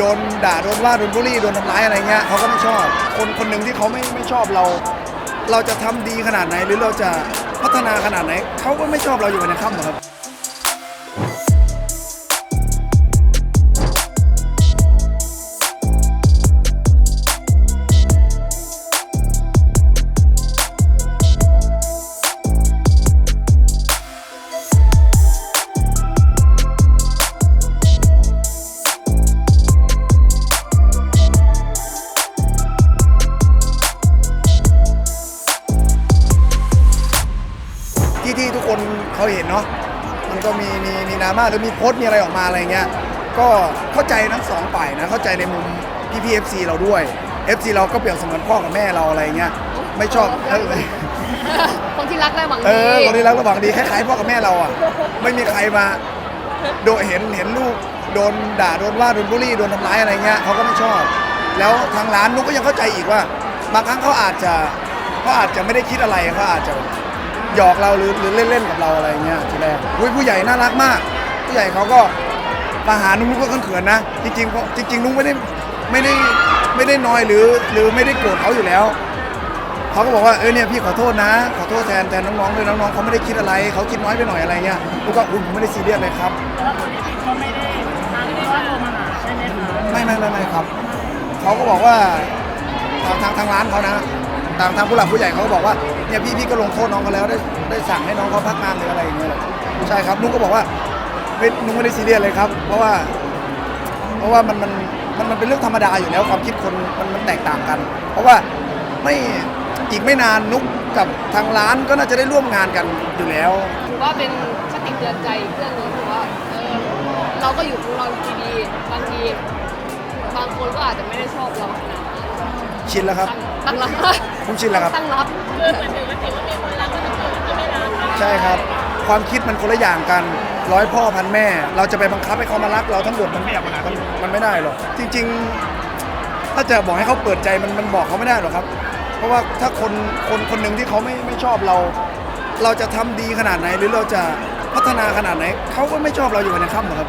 โดนด่าโดนว่าโดนบูลลี่โดนทำร้ายอะไรเงี้ยเขาก็ไม่ชอบ คนคนหนึ่งที่เขาไม่ไม่ชอบเรา เราจะทำดีขนาดไหนหรือเราจะพัฒนาขนาดไหนเขาก็ไม่ชอบเราอยู่ในค่ำหรอกครับ ที่ที่ทุกคนเขาเห็นเนาะมันก็มีมีมีดราม่าหรือมีโพสต์มีอะไรออกมาอะไรเงี้ยก็เข้าใจทั้งสองฝ่ายนะเข้าใจในมุมพี่พีเอฟซีเราด้วย FC เราก็เปรียบเสมือนพ่อกับแม่เราอะไรเงี้ยไม่ชอบเออคนที่รักและหวังเอดีอคนที่รักระหว่างดีคล้ายๆพ่อกับแม่เราอะไม่มีใครมาโดนเห็นเห็นลูกโดนด่าโดนว่าโดนบูลลี่โดนทำร้ายอะไรเงี้ยเขาก็ไม่ชอบ แล้วทางร้านนุกก็ยังเข้าใจอีกว่า บางครั้งเขาอาจจะเขาอาจจะไม่ได้คิดอะไรเขาอาจจะ หยอกเราหรือหรือเล่นๆกับเราอะไรเงี้ยทีแรกอุ๊ยผู้ใหญ่น่ารักมาก ผู้ใหญ่เขาก็มาหานุกนุกก็เขินๆนะ จริงๆเขาจริงๆนุกไม่ได้ไม่ได้ไม่ได้น้อยหรือหรือไม่ได้โกรธเขาอยู่แล้วเขาก็บอกว่าเออเนี่ยพี่ขอโทษนะ ขอโทษแทนแทนน้องๆด้วยน้องๆเขาไม่ได้คิดอะไรเขาคิดน้อยไปหน่อยอะไรเงี้ยลูกก็อุ้ยผมไม่ได้ซีเรียสเลยครับแต่ว่าคนที่ติดก็ไม่ได้ทางที่ว่าโทรมาหาใช่ไหมคะไม่ไม่ไม่ไม่ครับเขาก็บอกว่าทางทางทางร้านเขานะ ทางทางผู้หลักผู้ใหญ่เขาก็บอกว่าเนี่ยพี่พี่ก็ลงโทษน้องเขาแล้วได้ได้สั่งให้น้องเขาพักงานหรืออะไรอย่างเงี้ยแหละใช่ครับนุ๊กก็บอกว่าไม่นุ๊กไม่ได้ซีเรียสเลยครับ เพราะว่า เพราะว่ามันมันมันมันเป็นเรื่องธรรมดาอยู่แล้วความคิดคนมันมันแตกต่างกัน เพราะว่าไม่อีกไม่นานนุกกับทางร้านก็น่าจะได้ร่วมงานกันอยู่แล้ว ถือว่าเป็นคติเตือนใจอีกเรื่องหนึงถือว่าเออเราก็อยู่ของเราดีๆบางที บางคนก็อาจจะไม่ได้ชอบเราขนาดนั้น ชินแล้วครับ ตั้ง ตั้งรับผมชินแล้วครับ ตั้งรับคือเหมือนถึงว่าถึงว่ามีคนรักก็จะเกิดที่ไม่รักใช่ครับ ความคิดมันคนละอย่างกันร้อยพ่อพันแม่ เราจะไปบังคับให้เขามารักเราทั้งหมดมันไม่มันมันไม่ได้หรอกจริง ๆ ถ้าจะบอกให้เขาเปิดใจมันมันบอกเขาไม่ได้หรอกครับ เพราะว่าถ้าคนคนคนหนึ่งที่เขาไม่ไม่ชอบเรา เราจะทำดีขนาดไหน หรือเราจะพัฒนาขนาดไหนเขาก็ไม่ชอบเราอยู่ในค่ำหรอกครับ